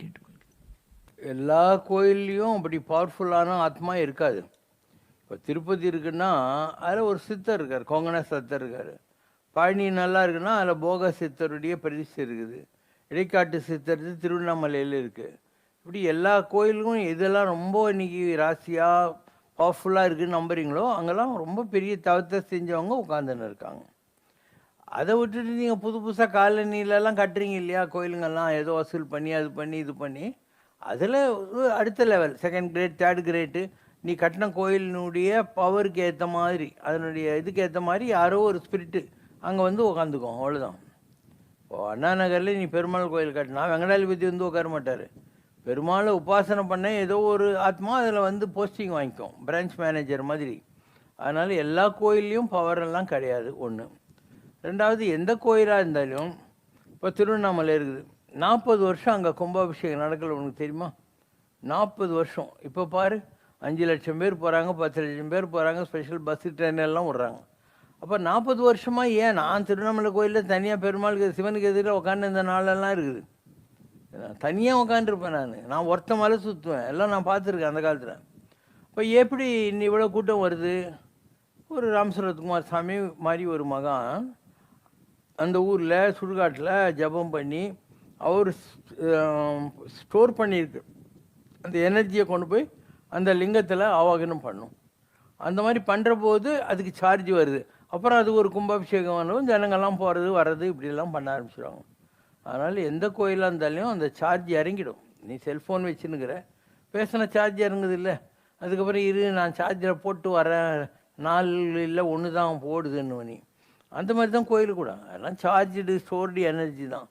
கேட்டுக்கொள்கிறேன். எல்லா கோயில்லையும் அப்படி பவர்ஃபுல்லான ஆத்மா இருக்காது. இப்போ திருப்பதி இருக்குன்னா அதில் ஒரு சித்தர் இருக்கார் கொங்கண சித்தர் இருக்கார். பழனி நல்லா இருக்குன்னா அதில் போக சித்தருடைய பிரதிஷ்டை இருக்குது. இடைக்காட்டு சித்தர் திருவண்ணாமலையில் இருக்குது இப்படி எல்லா கோயிலுக்கும் எதெல்லாம் ரொம்ப இன்னைக்கு ராசியாக பவர்ஃபுல்லாக இருக்குதுன்னு நம்புறீங்களோ அங்கெல்லாம் ரொம்ப பெரிய தவத்தை செஞ்சவங்க உட்காந்துன்னு இருக்காங்க. அதை விட்டுட்டு நீங்கள் புது புதுசாக காலனிலலாம் கட்டுறீங்க இல்லையா? கோயிலுங்கெல்லாம் ஏதோ வசூல் பண்ணி அது பண்ணி இது பண்ணி. அதில் அடுத்த level second grade third grade நீ கட்டின கோயிலினுடைய பவருக்கு ஏற்ற மாதிரி அதனுடைய இதுக்கு ஏற்ற மாதிரி யாரோ ஒரு ஸ்பிரிட்டு அங்கே வந்து உக்காந்துக்கும். அவ்வளோதான் இப்போ அண்ணா நகரில் நீ பெருமாள் கோயில் கட்டினா வெங்கடாதிபதி வந்து உட்கார மாட்டார். பெருமாளை உபாசனை பண்ண ஏதோ ஒரு ஆத்மா அதில் வந்து போஸ்டிங் வாங்கிக்கும். பிரான்ச் மேனேஜர் மாதிரி. அதனால் எல்லா கோயில்லையும் பவர் எல்லாம் கிடையாது. ஒன்று ரெண்டாவது எந்த கோயிலாக இருந்தாலும் இப்போ திருவண்ணாமலை இருக்குது. நாற்பது வருஷம் அங்கே கும்பாபிஷேகம் நடக்கல உனக்கு தெரியுமா? நாற்பது வருஷம். இப்போ பாரு அஞ்சு லட்சம் பேர் போகிறாங்க பத்து லட்சம் பேர் போகிறாங்க ஸ்பெஷல் பஸ்ஸு ட்ரெயின் எல்லாம் விட்றாங்க. அப்போ நாற்பது வருஷமாக ஏன்? நான் திருவண்ணாமலை கோயிலில் தனியாக பெருமாளுக்கு சிவனுக்கு எதிரில் உட்காந்து இந்த நாளெல்லாம் இருக்குது. தனியாக உட்காந்துருப்பேன் நான். நான் ஒருத்த மலை சுற்றுவேன் எல்லாம் நான் பார்த்துருக்கேன் அந்த காலத்தில். இப்போ எப்படி இன்னி இவ்வளோ கூட்டம் வருது? ஒரு ராமசுரத்குமார் சாமி மாதிரி ஒரு மகான் அந்த ஊரில் சுடுகாட்டில் ஜெபம் பண்ணி அவர் ஸ்டோர் பண்ணியிருக்கு. அந்த எனர்ஜியை கொண்டு போய் அந்த லிங்கத்தில் ஆவாகனம் பண்ணும். அந்த மாதிரி பண்ணுற போது அதுக்கு சார்ஜ் வருது. அப்புறம் அது ஒரு கும்பாபிஷேகம் வந்ததும் ஜனங்கள்லாம் போகிறது வர்றது இப்படிலாம் பண்ண ஆரம்பிச்சிடுவாங்க அதனால் எந்த கோயிலாக இருந்தாலும் அந்த சார்ஜ் இறங்கிடும். நீ செல்ஃபோன் வச்சுன்னுக்கிற. பேசின சார்ஜ் இறங்குது இல்லை. அதுக்கப்புறம் இரு நான் சார்ஜரை போட்டு வரேன் நாலு இல்லை ஒன்று தான் போடுதுன்னு நீ. அந்த மாதிரி தான் கோயில் கூட அதெல்லாம் சார்ஜடு ஸ்டோர்டு எனர்ஜி தான்.